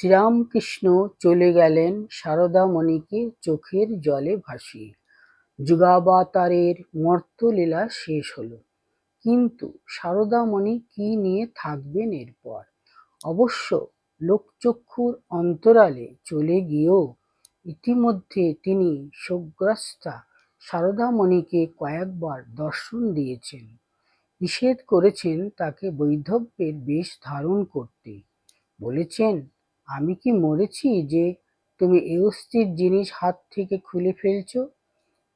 শ্রীরামকৃষ্ণ চলে গেলেন সারদামণিকে চোখের জলে ভাসিয়ে। যুগাবতারের মর্তলীলা শেষ হলো। কিন্তু সারদামণি কি নিয়ে থাকবেন এরপর? অবশ্য লোকচক্ষুর অন্তরালে চলে গিয়েও ইতিমধ্যে তিনি শোকগ্রস্তা সারদামণিকে কয়েকবার দর্শন দিয়েছেন। নিষেধ করেছেন তাকে বৈধব্যের বেশ ধারণ করতে। বলেছেন আমি কি মরেছি যে তুমি এ অস্থির জিনিস হাত থেকে খুলে ফেলছ?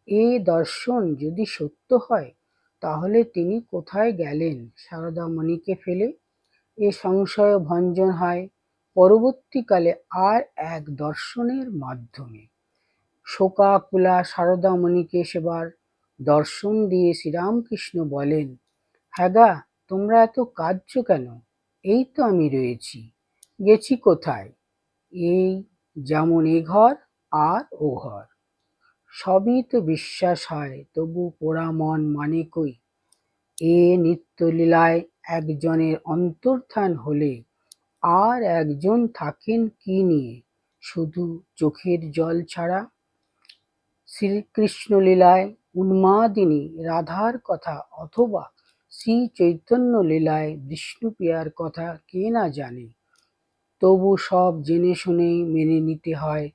এ দর্শন যদি সত্য হয়, তাহলে তিনি কোথায় গেলেন? সারদামণিকে ফেলে? এ সংশয় ভঞ্জন হয়, পরবর্তীকালে আর এক দর্শনের মাধ্যমে। শোকাকুলা সারদামণিকে সেবার দর্শন দিয়ে শ্রীরামকৃষ্ণ বলেন, হ্যাগা, তোমরা এত কাঁদছ কেন? এই তো আমি রয়েছি। গেছি কোথায়? এই যেমন এ ঘর আর ও ঘর। সবই তো বিশ্বাস হয়, তবু পোড়া মন মানে কই? এ নিত্যলীলায় একজনের অন্তর্ধান হলে আর একজন থাকেন কি নিয়ে? শুধু চোখের জল ছাড়া? শ্রীকৃষ্ণলীলায় উন্মাদিনী রাধার কথা অথবা শ্রী চৈতন্য লীলায় বিষ্ণুপ্রিয়ার কথা কে না জানে? তবু সব জেনে শুনেই মেনে নিতে হয়।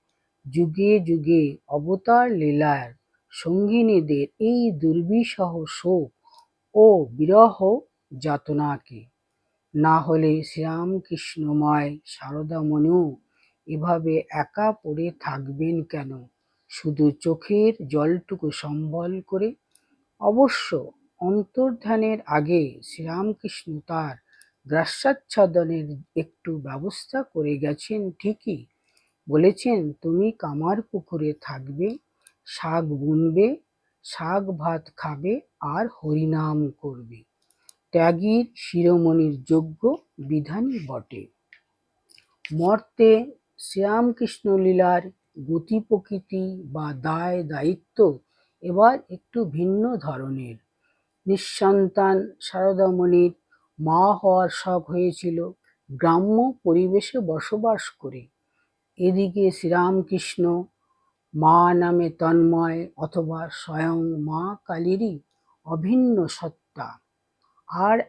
যুগে যুগে অবতার লীলার সঙ্গিনীদের এই দুর্বিষহ শোক ও বিরহ যাতনাকে। না হলে শ্রীরামকৃষ্ণময় সারদামণিও এভাবে একা পড়ে থাকবেন কেন? শুধু চোখের জলটুকু সম্বল করে? অবশ্য অন্তর্ধানের আগে শ্রীরামকৃষ্ণ তার গ্রাসাচ্ছাদনের একটু ব্যবস্থা করে গেছেন ঠিকই। বলেছেন, তুমি কামার পুকুরে থাকবে, শাক বুনবে, শাক ভাত খাবে আর হরিনাম করবে। ত্যাগীর শিরোমণির যোগ্য বিধানই বটে। মর্তে শ্রীরামকৃষ্ণ লীলার গতি প্রকৃতি বা দায় দায়িত্ব এবার একটু ভিন্ন ধরনের। নিঃসন্তান সারদামণির মা হওয়ার শখ হয়েছিল গ্রাম্য পরিবেশে বসবাস করে। এদিকে শ্রীরামকৃষ্ণ মা নামে তন্ময় অথবা স্বয়ং মা কালীরই অভিন্ন সত্তা। আর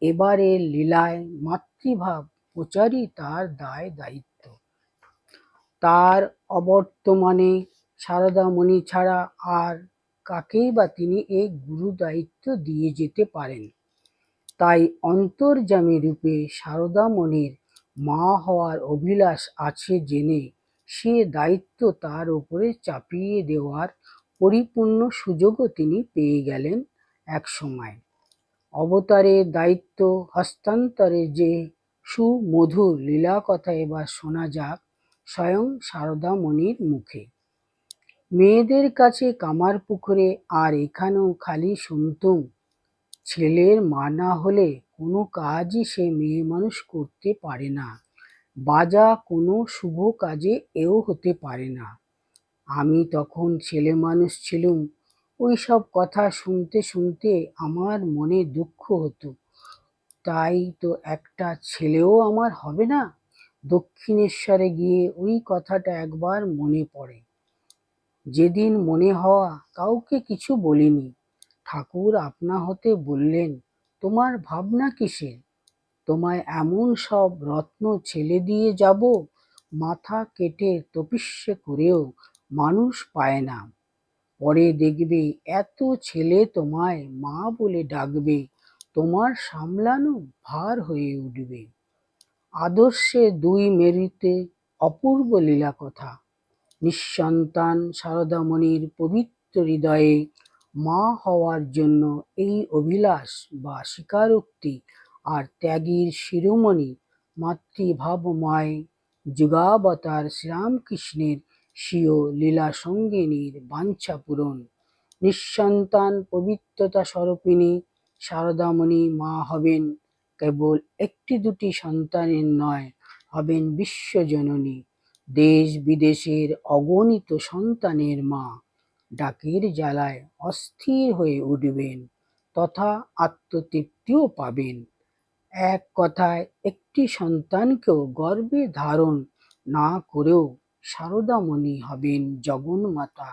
এবারের লীলায় মাতৃভাব প্রচারই তার দায় দায়িত্ব। তার অবর্তমানে সারদামণি ছাড়া আর কাকেই বা তিনি এই গুরু দায়িত্ব দিয়ে যেতে পারেন? তাই অন্তর্যামী রূপে সারদামণির মা হওয়ার অভিলাষ আছে জেনে সে দায়িত্ব তার উপরে চাপিয়ে দেওয়ার পরিপূর্ণ সুযোগও তিনি পেয়ে গেলেন এক সময়। অবতারের দায়িত্ব হস্তান্তরে যে সুমধুর লীলা কথা এবার শোনা যাক স্বয়ং সারদামণির মুখে। মেয়েদের কাছে কামার পুকুরে আর এখানেও খালি শুনতুম ছেলের মা না হলে কোনো কাজই সে মেয়ে মানুষ করতে পারে না। বাজা কোনো শুভ কাজে এও হতে পারে না। আমি তখন ছেলে মানুষ ছিলুম। ওই সব কথা শুনতে শুনতে আমার মনে দুঃখ হতো। তাই তো একটা ছেলেও আমার হবে না? দক্ষিণেশ্বরে গিয়ে ওই কথাটা একবার মনে পড়ে। যেদিন মনে হওয়া কাউকে কিছু বলিনি। ঠাকুর আপনা হতে বললেন, তোমার ভাবনা কিসের? তোমায় এমন সব রত্ন ছেলে দিয়ে যাব, মাথা কেটে তপিস্যে করেও মানুষ পায় না। পরে দেখবে এত ছেলে তোমায় মা বলে ডাকবে, তোমার সামলানো ভার হয়ে উঠবে। আদর্শে দুই মেরুতে অপূর্ব লীলা কথা নিঃসন্তান সারদামণির পবিত্র হৃদয়ে মা হওয়ার জন্য এই অভিলাষ বা স্বীকারোক্তি আর ত্যাগীর শিরোমণি মাতৃভাবময় যুগাবতার শ্রীরামকৃষ্ণের স্বীয় লীলা সঙ্গিনীর বাঞ্ছা পূরণ। নিঃসন্তান পবিত্রতা স্বরূপিণী সারদামণি মা হবেন কেবল একটি দুটি সন্তানের নয়, হবেন বিশ্বজননী। দেশ বিদেশের অগণিত সন্তানের মা। ডাকের জ্বালায় অস্থির হয়ে উঠবেন, তথা আত্মতৃপ্তিও পাবেন। এক কথায়, একটি সন্তানকেও গর্বে ধারণ না করেও সারদামণি হবেন জগন্মাতা।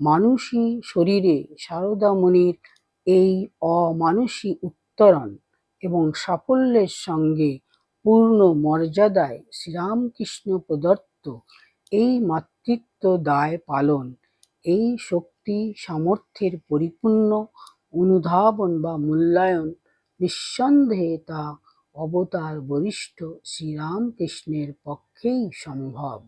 মানুষী শরীরে সারদামণির এই অমানুষী উত্তরণ এবং সাফল্যের সঙ্গে পূর্ণ মর্যাদায় শ্রীরামকৃষ্ণ প্রদত্ত এই মাতৃত্ব দায় পালন এই শক্তি সামর্থ্যের পরিপূর্ণ অনুধাবন বা মূল্যায়ন নিঃসন্দেহে তা অবতার বরিষ্ঠ শ্রীরামকৃষ্ণের পক্ষেই সম্ভব।